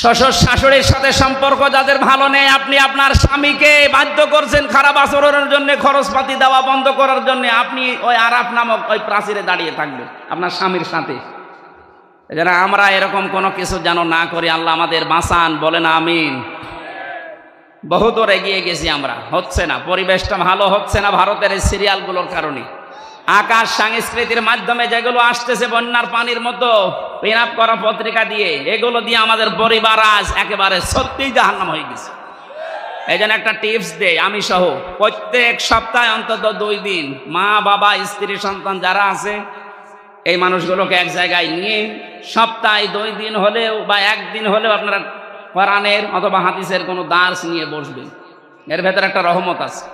শ্বশুর শাশুড়ির সাথে সম্পর্ক যাদের ভালো নেই, আপনি আপনার স্বামীকে বাধ্য করছেন খারাপ আচরণের জন্য, খরচপাতি দেওয়া বন্ধ করার জন্য, আপনি ওই আরাফ নামক ওই প্রাচীরে দাঁড়িয়ে থাকবেন, আপনার স্বামীর সাথে। যেন আমরা এরকম কোনো কিছু যেন না করি, আল্লাহ আমাদের বাঁচান, বলেন আমিন। বহুদূর এগিয়ে গেছি আমরা, হচ্ছে না, পরিবেশটা ভালো হচ্ছে না ভারতের এই সিরিয়ালগুলোর কারণে। আকাশ সংস্কৃতির মাধ্যমে যেগুলো আসতেছে, বন্যার পানির মতো। পিন আপ করা পত্রিকা দিয়ে, এগুলো দিয়ে আমাদের পরিবার আজ একেবারে সত্যিই জাহান্নাম হয়ে গেছে। এই জন্য একটা টিপস দেই, আমি সহ প্রত্যেক সপ্তাহে অন্তত দুই দিন মা, বাবা, স্ত্রী, সন্তান যারা আছে, এই মানুষগুলোকে এক জায়গায় নিয়ে সপ্তাহে দুই দিন হলেও বা একদিন হলেও আপনারা কোরআনের অথবা হাদিসের কোনো দাস নিয়ে বসবেন। এর ভেতরে একটা রহমত আছে।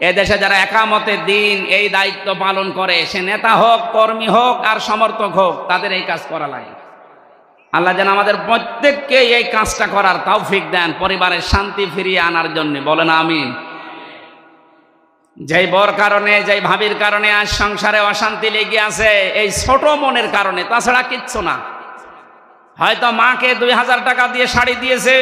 এ দেশে যারা একামতের দিন এই দায়িত্ব পালন করে, সে নেতা হোক, কর্মী হোক আর সমর্থক হোক, তাদের এই কাজ করা লাগে। আল্লাহ যেন আমাদের প্রত্যেককে এই কাজটা করার তৌফিক দেন, পরিবারের শান্তি ফিরিয়ে আনার জন্য। বলেন আমি যেই বর কারণে, যেই ভাবির কারণে আজ সংসারে অশান্তি লেগে আছে, এই ছোট মনের কারণে, তাছাড়া কিচ্ছু না। হয়তো মাকে দুই হাজার টাকা দিয়ে শাড়ি দিয়েছে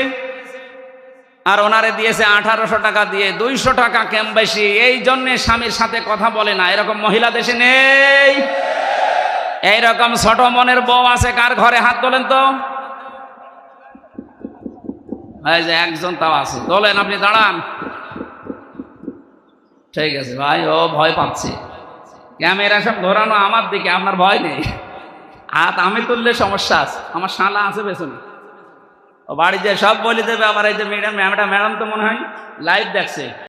আর ওনারে দিয়েছে আঠারোশো টাকা দিয়ে দুইশো টাকা কেম বেশি। এই জন্যে স্বামীর সাথে কথা বলে না। এরকম মহিলা দেশে নেই। এইরকম ছোট মনের বউ আছে, কার ঘরে হাত তোলেন তো? যে একজন তাও আছে। তোলেন আপনি, দাঁড়ান। ঠিক আছে ভাই, ও ভয় পাচ্ছে। ক্যামেরা সব ধরানো আমার দিকে, আপনার ভয় নেই। হাত আমি তুললে সমস্যা আছে। আমার শালা আছে পেছনে। বাড়িতে সব বলে দেবে আবার এই যে ম্যাডাম ম্যাডাম তো মনে হয় লাইভ দেখছে।